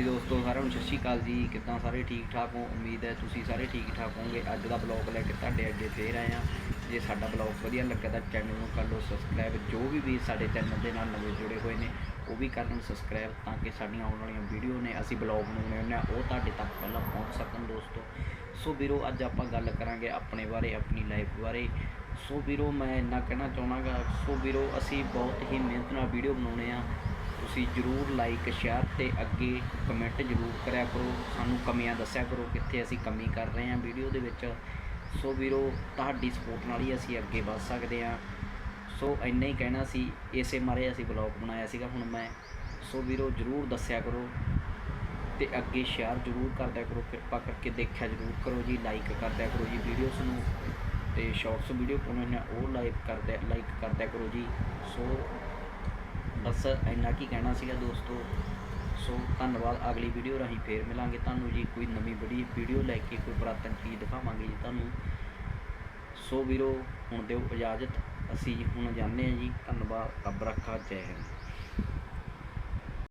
ਹਾਂਜੀ ਦੋਸਤੋ, ਸਾਰਿਆਂ ਨੂੰ ਸਤਿ ਸ਼੍ਰੀ ਅਕਾਲ ਜੀ। ਕਿੱਦਾਂ ਸਾਰੇ ਠੀਕ ਠਾਕ ਹੋ? ਉਮੀਦ ਹੈ ਤੁਸੀਂ ਸਾਰੇ ਠੀਕ ਠਾਕ ਹੋਵੋਗੇ। ਅੱਜ ਦਾ ਬਲੌਗ ਲੈ ਕੇ ਤੁਹਾਡੇ ਅੱਗੇ ਫੇਰ ਆਏ ਆ ਜੇ ਸਾਡਾ ਬਲੌਗ ਵਧੀਆ ਲੱਗਾ ਤਾਂ ਚੈਨਲ ਨੂੰ ਕਰ ਲਓ ਸਬਸਕ੍ਰਾਈਬ। ਜੋ ਵੀ ਵੀ ਸਾਡੇ ਚੈਨਲ ਦੇ ਨਾਲ ਨਵੇਂ ਜੁੜੇ ਹੋਏ ਨੇ, ਉਹ ਵੀ ਕਰ ਲਓ ਸਬਸਕ੍ਰਾਈਬ ਤਾਂ ਕਿ ਸਾਡੀਆਂ ਆਉਣ ਵਾਲੀਆਂ ਵੀਡੀਓ ਨੇ ਅਸੀਂ ਬਲੌਗ ਬਣਾਉਂਦੇ ਹੁੰਦੇ ਆ ਉਹ ਤੁਹਾਡੇ ਤੱਕ ਪਹਿਲਾਂ ਪਹੁੰਚ ਸਕਣ ਦੋਸਤੋ। ਸੋ ਵੀਰੋ, ਅੱਜ ਆਪਾਂ ਗੱਲ ਕਰਾਂਗੇ ਆਪਣੇ ਬਾਰੇ, ਆਪਣੀ ਲਾਈਫ ਬਾਰੇ। ਸੋ ਵੀਰੋ, ਮੈਂ ਇੰਨਾ ਕਹਿਣਾ ਚਾਹਣਾਗਾ ਸੋ ਵੀਰੋ, ਅਸੀਂ ਬਹੁਤ ਹੀ ਮਿਹਨਤ ਨਾਲ ਵੀਡੀਓ ਬਣਾਉਣੇ ਆ। ਤੁਸੀਂ ਜਰੂਰ ਲਾਈਕ ਸ਼ੇਅਰ ਤੇ ਅੱਗੇ ਕਮੈਂਟ ਜਰੂਰ ਕਰਿਆ ਕਰੋ। ਸਾਨੂੰ ਕਮੀਆਂ ਦੱਸਿਆ ਕਰੋ ਕਿੱਥੇ ਅਸੀਂ ਕਮੀ ਕਰ ਰਹੇ ਹਾਂ ਵੀਡੀਓ ਦੇ ਵਿੱਚ। ਸੋ ਵੀਰੋ, ਤੁਹਾਡੀ ਸਪੋਰਟ ਨਾਲ ਹੀ ਅਸੀਂ ਅੱਗੇ ਵੱਧ ਸਕਦੇ ਹਾਂ। ਸੋ ਇੰਨਾ ਹੀ ਕਹਿਣਾ ਸੀ, ਇਸੇ ਮਾਰੇ ਅਸੀਂ ਬਲੌਗ ਬਣਾਇਆ ਸੀਗਾ, ਹੁਣ ਮੈਂ ਸੋ ਵੀਰੋ, ਜਰੂਰ ਦੱਸਿਆ ਕਰੋ ਤੇ ਅੱਗੇ ਸ਼ੇਅਰ ਜਰੂਰ ਕਰਦਿਆ ਕਰੋ। ਕਿਰਪਾ ਕਰਕੇ ਦੇਖਿਆ ਜਰੂਰ ਕਰੋ ਜੀ ਲਾਈਕ ਕਰਦਿਆ ਕਰੋ ਜੀ ਵੀਡੀਓਸ ਨੂੰ ਤੇ ਸ਼ਾਰਟਸ ਵੀਡੀਓ ਪਾਉਣੇ ਨੇ ਉਹ ਲਾਈਕ ਕਰਦਿਆ ਲਾਈਕ ਕਰਦਿਆ ਕਰੋ ਜੀ। ਸੋ ਬਸ ਇੰਨਾ ਕੀ ਕਹਿਣਾ ਸੀਗਾ ਦੋਸਤੋ। ਸੋ ਧੰਨਵਾਦ, ਅਗਲੀ ਵੀਡੀਓ ਰਾਹੀਂ ਫੇਰ ਮਿਲਾਂਗੇ ਤੁਹਾਨੂੰ ਜੀ ਕੋਈ ਨਵੀਂ ਬੜੀ ਵੀਡੀਓ ਲੈ ਕੇ, ਕੋਈ ਪੁਰਾਤਨ ਚੀਜ਼ ਦਿਖਾਵਾਂਗੇ ਜੀ ਤੁਹਾਨੂੰ। ਸੋ ਵੀਰੋ, ਹੁਣ ਦਿਓ ਇਜਾਜ਼ਤ। ਅਸੀਂ ਹੁਣ ਜਾਂਦੇ ਹਾਂ ਜੀ, ਧੰਨਵਾਦ, ਰੱਬ ਰੱਖਾ, ਜੈ ਹਿੰਦ।